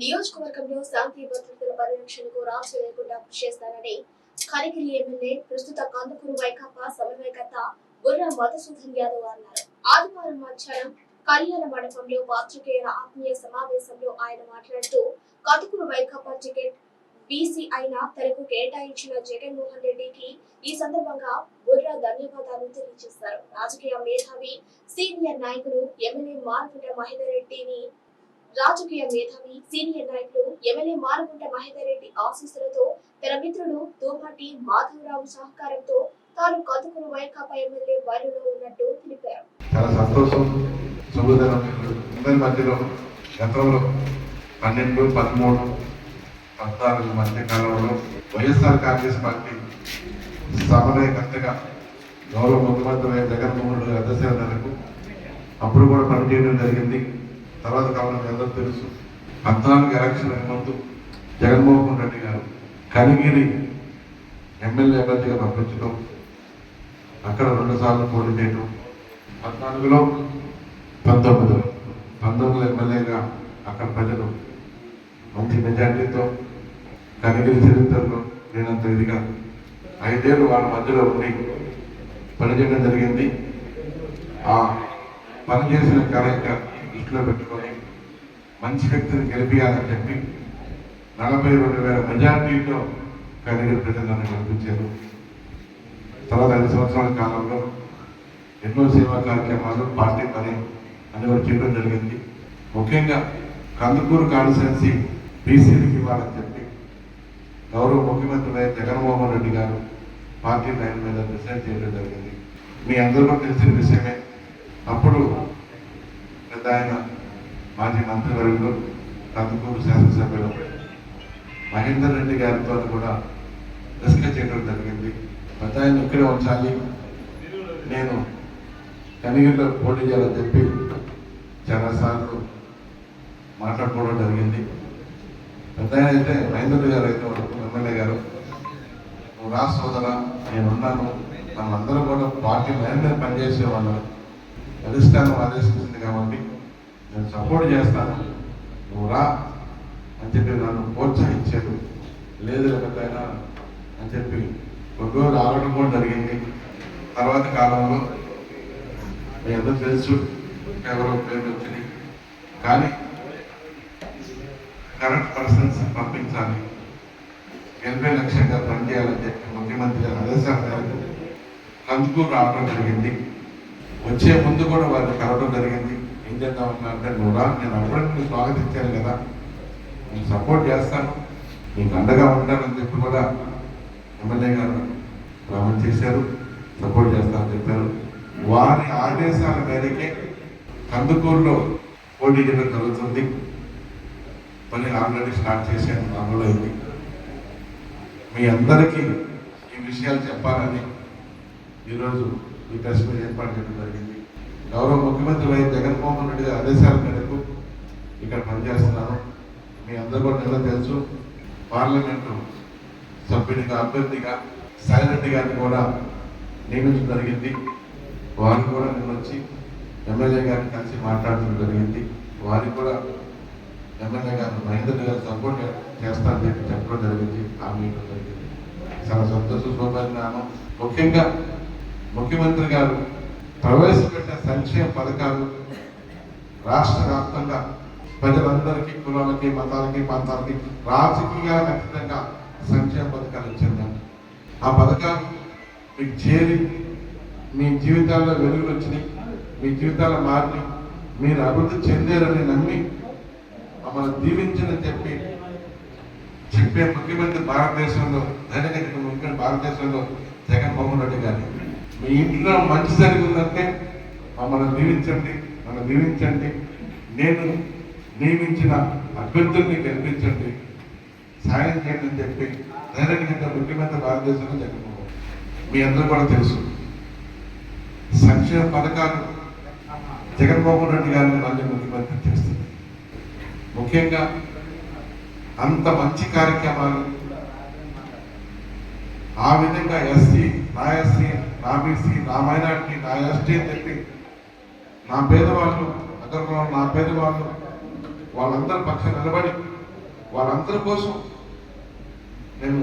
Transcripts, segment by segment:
నియోజకవర్గంలో శాంతి భద్రతల పరిరక్షణకు రాజు లేకుండా కృషి చేస్తానని కరిగిరి ఎమ్మెల్యే ప్రస్తుత కందుకూరు వైకాపా సమన్వయకర్త బుర్ర మధుసూదన్ యాదవ్ అన్నారు. ఆదివారం మధ్యాహ్నం కళ్యాణ మండపంలో పాత్రికేయుల ఆత్మీయ సమావేశంలో ఆయన మాట్లాడుతూ కందుకూరు వైకాపా టికెట్ బీసీ అయిన తనకు కేటాయించిన జగన్మోహన్ రెడ్డికి ఈ సందర్భంగా బుర్రా ధన్యవాదాలు తెలియజేశారు. రాజకీయ మేధావి సీనియర్ నాయకులు ఎమ్మెల్యే మారపుట మహేందర్ రెడ్డిని రాజకీయ మేధావి సీనియర్ నాయకులు ఎమ్మెల్యే మారుగుంట మహేందర్ రెడ్డి ఆశీస్సులతో తన మిత్రుడు తోమాటి మాధవరావు సహకారంతో తాను కదుకురు వైకాపా ఎమ్మెల్యే బరిలో ఉన్నట్టు తెలిపారు. చాలా సంతోషం శుభదినం అందరి మధ్యలో గతంలో పన్నెండు పదమూడు పద్నాలుగు మధ్య కాలంలో వైఎస్ఆర్ కాంగ్రెస్ పార్టీ సమన్వయకర్తగా గౌరవ ముఖ్యమంత్రి జగన్మోహన్ రెడ్డి అధ్యక్ష మేరకు అప్పుడు కూడా పనిచేయడం జరిగింది. తర్వాత కాలంలో మీ అందరూ తెలుసు. పద్నాలుగు ఎలక్షన్ ముందు జగన్మోహన్ రెడ్డి గారు కనిగిరి ఎమ్మెల్యే అభ్యర్థిగా పంపించడం అక్కడ రెండు సార్లు పోటీ చేయడం పద్నాలుగులో పంతొమ్మిదిలో పంతొమ్మిది ఎమ్మెల్యేగా అక్కడ ప్రజలు మంచి మెజార్టీతో కనిగిరి చరిత్రలో నేనంత ఇదిగా ఐదేళ్ళు వాళ్ళ మధ్యలో ఉండి పనిచేయడం జరిగింది. ఆ పనిచేసిన కలయిక దృష్టిలో పెట్టుకొని మంచి వ్యక్తిని గెలిపియాలని చెప్పి నలభై రెండు వేల మెజార్టీతో కలిగిన ప్రజలను గెలిపించారు. తర్వాత ఐదు సంవత్సరాల కాలంలో ఎన్నో సేవా కార్యక్రమాలు పార్టీ పని అని కూడా చేయడం జరిగింది. ముఖ్యంగా కందుకూరు కాన్స్టిట్యున్సీ బీసీలకు ఇవ్వాలని చెప్పి గౌరవ ముఖ్యమంత్రి జగన్మోహన్ రెడ్డి గారు పార్టీ లైన్ మీద డిసైడ్ చేయడం జరిగింది. మీ అందరూ తెలిసిన విషయమే అప్పుడు పెద్ద ఆయన మాజీ మంత్రివర్యులు కందుకూరు శాసనసభ్యులు మహేందర్ రెడ్డి గారితో కూడా డిస్కస్ చేయడం జరిగింది. పెద్ద ఆయన ఇక్కడే ఉంచాలి నేను కనిగిరిలో పోటీ చేయాలని చెప్పి చాలాసార్లు మాట్లాడుకోవడం జరిగింది. పెద్ద ఆయన అయితే మహేంద్ర గారు అయితే ఎమ్మెల్యే గారు. నువ్వు రా సోదరా నేను ఉన్నాను మనందరూ కూడా పార్టీ లైన్ పనిచేసేవాళ్ళు. పనిచేసే అధిష్టానం ఆదేశించింది కాబట్టి నేను సపోర్ట్ చేస్తాను. నువ్వు రా అని చెప్పి నన్ను ప్రోత్సహించారు లేదు లేకపోయినా అని చెప్పి కొన్ని రోజులు ఆగడం కూడా జరిగింది. తర్వాత కాలంలో మీ అందరూ తెలుసు ఎవరో పేరు వచ్చింది కానీ కరెక్ట్ పర్సన్స్ పంపించాలి. ఎనభై లక్షలుగా పనిచేయాలని చెప్పి ముఖ్యమంత్రి గారి ఆదేశాల మేరకు కందుకూరు రావడం జరిగింది. వచ్చే ముందు కూడా వారిని కలవడం జరిగింది. ఏం చేద్దాం అంటే నువ్వు రా నేను అప్పుడే స్వాగతించాను కదా. నేను సపోర్ట్ చేస్తాను. నీకు అండగా ఉంటానని చెప్పి కూడా ఎమ్మెల్యే గారు ప్రారంభం చేశారు. సపోర్ట్ చేస్తానని చెప్పారు. వారి ఆదేశాల మేరకే కందుకూరులో పోటీ చేయడం జరుగుతుంది. పని ఆల్రెడీ స్టార్ట్ చేశాను. అమలైంది మీ అందరికీ ఈ విషయాలు చెప్పాలని ఈరోజు ఈ ప్రెస్ మీట్ ఏర్పాటు చేయడం జరిగింది. గౌరవ ముఖ్యమంత్రి వై జగన్మోహన్ రెడ్డి గారి ఆదేశాల మేరకు ఇక్కడ పనిచేస్తున్నాను. మీ అందరూ కూడా నిన్న తెలుసు పార్లమెంటు సభ్యునిగా అభ్యర్థిగా సాయిరెడ్డి గారిని కూడా నియమించడం జరిగింది. వారు కూడా నిన్న వచ్చి ఎమ్మెల్యే గారిని కలిసి మాట్లాడటం జరిగింది. వారికి కూడా ఎమ్మెల్యే గారు మహేందర్ గారు సపోర్ట్ చేస్తారని చెప్పి చెప్పడం జరిగింది. ఆ మీటింగ్ జరిగింది. చాలా సంతోష శుభపరిణామం ముఖ్యంగా ముఖ్యమంత్రి గారు ప్రవేశపెట్టిన సంక్షేమ పథకాలు రాష్ట్ర వ్యాప్తంగా ప్రజలందరికీ కులాలకి మతాలకి ప్రాంతాలకి రాజకీయ ఖచ్చితంగా సంక్షేమ పథకాలు ఇచ్చిందండి ఆ పథకాలు మీకు చేరి మీ జీవితాల్లో వెలుగులు వచ్చినాయి మీ జీవితాలు మారినాయి మీరు అభివృద్ధి చెందారని నమ్మి మమ్మల్ని దీవించని చెప్పి చెప్పే ముఖ్యమంత్రి భారతదేశంలో ధైర్యంగా ముఖ్యమంత్రి భారతదేశంలో జగన్మోహన్ రెడ్డి గారి మీ ఇంట్లో మంచి జరుగుతుందంటే మమ్మల్ని దీవించండి నన్ను దీవించండి. నేను నియమించిన అభ్యర్థుల్ని గెలిపించండి. సాయం చేయండి అని చెప్పి ధైర్యంగా ముఖ్యమంత్రి భారతదేశంలో జగన్మోహన్ మీ అందరూ కూడా తెలుసు. సంక్షేమ పథకాలు జగన్మోహన్ రెడ్డి గారిని మళ్ళీ ముఖ్యమంత్రి చేస్తుంది. ముఖ్యంగా అంత మంచి కార్యక్రమాలు ఆ విధంగా ఎస్సీ నా ఎస్సీ నా బీసీ నా మైనార్టీ నా ఎస్టీ అని చెప్పి నా పేదవాళ్ళు అగ్రకులం నా పేదవాళ్ళు వాళ్ళందరి పక్షం నిలబడి వాళ్ళందరి కోసం నేను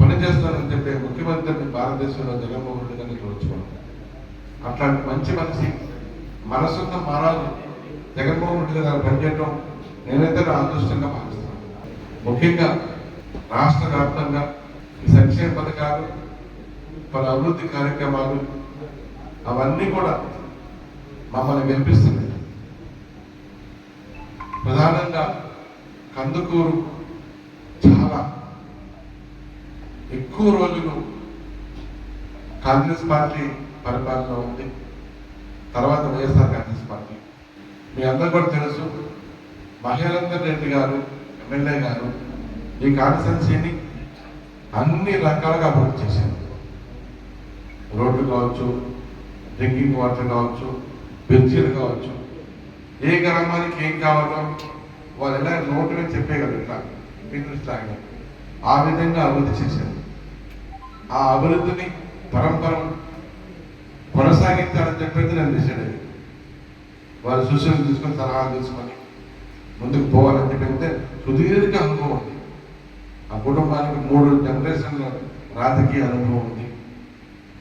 పని చేస్తానని చెప్పే ముఖ్యమంత్రిని భారతదేశంలో జగన్మోహన్ రెడ్డి గారిని చూడొచ్చుకోండి. అట్లాంటి మంచి మనిషి మనసున్న మహారాజు జగన్మోహన్ రెడ్డి గారు పనిచేయడం నేనైతే నా అదృష్టంగా భావిస్తున్నాను. ముఖ్యంగా రాష్ట్ర వ్యాప్తంగా ఈ సంక్షేమ పథకాలు పలు అభివృద్ధి కార్యక్రమాలు అవన్నీ కూడా మమ్మల్ని వినిపిస్తున్నాయి. ప్రధానంగా కందుకూరు చాలా ఎక్కువ రోజులు కాంగ్రెస్ పార్టీ పరిపాలన ఉంది. తర్వాత వైఎస్ఆర్ కాంగ్రెస్ పార్టీ. మీ అందరూ కూడా తెలుసు మహేందర్ రెడ్డి గారు ఎమ్మెల్యే గారు ఈ కాన్స్టెన్సీని అన్ని రకాలుగా అభివృద్ధి చేశారు. రోడ్లు కావచ్చు డ్రింకింగ్ వాటర్ కావచ్చు బెంచీలు కావచ్చు ఏ గ్రామానికి ఏం కావాలో వాళ్ళు ఎలా నోటుగా మీద చెప్పేయగలరు బిజినెస్ లాగా ఆ విధంగా అభివృద్ధి చేశారు. ఆ అభివృద్ధిని పరంపర కొనసాగించాలని చెప్పేది నేను డిసైడ్ అయ్యాను వారి సూచనలు తీసుకొని సలహాలు తీసుకొని ముందుకు పోవాలని చెప్పితే సుదీర్ఘ అనుభవం ఉంది. ఆ కుటుంబానికి మూడు జనరేషన్ల రాజకీయ అనుభవం ఉంది.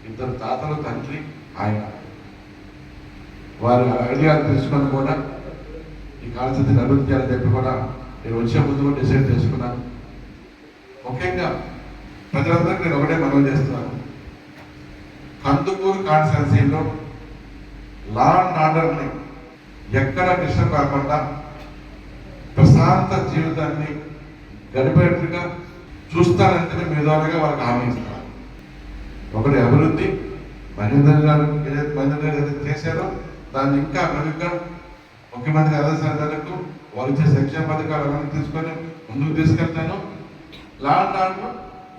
ఇద్దరు తాతలు తండ్రి ఆయన. వారి ఐడియాలు తెలుసుకొని కూడా ఈ కాలస్థితిని అభివృద్ధి చేయాలని చెప్పి కూడా నేను వచ్చే ముందు డిసైడ్ చేసుకున్నాను ముఖ్యంగా ప్రజలందరికీ నేను ఒకటే మనవి చేస్తున్నాను. కందుకూరు కాన్స్టిట్యున్సీలో లా అండ్ ఆర్డర్ని ఎక్కడ డిస్టర్బ్ కాకుండా ప్రశాంత జీవితాన్ని గడిపేట్టుగా చూస్తానంటే మీ ద్వారాగా వాళ్ళకి హామీ ఇస్తాను. ఒకటి అభివృద్ధి మహేందర్ గారు ఏదైతే మహేందర్ గారు ఏదైతే చేశారో దాన్ని ఇంకా మెరుగ్గా ముఖ్యమంత్రి ఆదేశాలకు వాళ్ళు ఇచ్చే సంక్షేమ పథకాలు తీసుకొని ముందుకు తీసుకెళ్తాను. లాంటి అండ్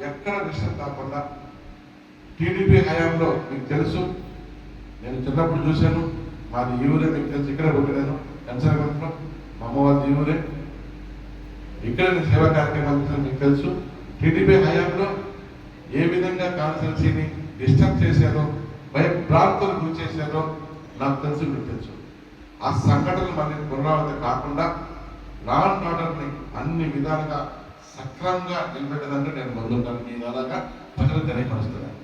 ఎక్కడ విషయం కాకుండా టీడీపీ హయాంలో మీకు తెలుసు. నేను చిన్నప్పుడు చూశాను. మాది ఈ ఊరే మీకు తెలుసు ఇక్కడే పుట్టినాను కన్సర్వేట్లో మా అమ్మవారి వాళ్ళది ఈ ఊరే. ఇక్కడ సేవా కార్యక్రమాలు మీకు తెలుసు. టీడీపీ హయాంలో ఏ విధంగా కాన్స్టిట్యున్సీని డిస్టర్బ్ చేశారో భయభ్రాంతులు గురి చేశారో నాకు తెలుసు మీకు తెలుసు. ఆ సంఘటనలు మళ్ళీ పునరావృతం కాకుండా లా అండ్ ఆర్డర్ని అన్ని విధాలుగా సక్రమంగా నిలబెట్టదంటే నేను ముందుంటాను. మీ అలాగా ప్రజలు తెలియపరుస్తున్నాను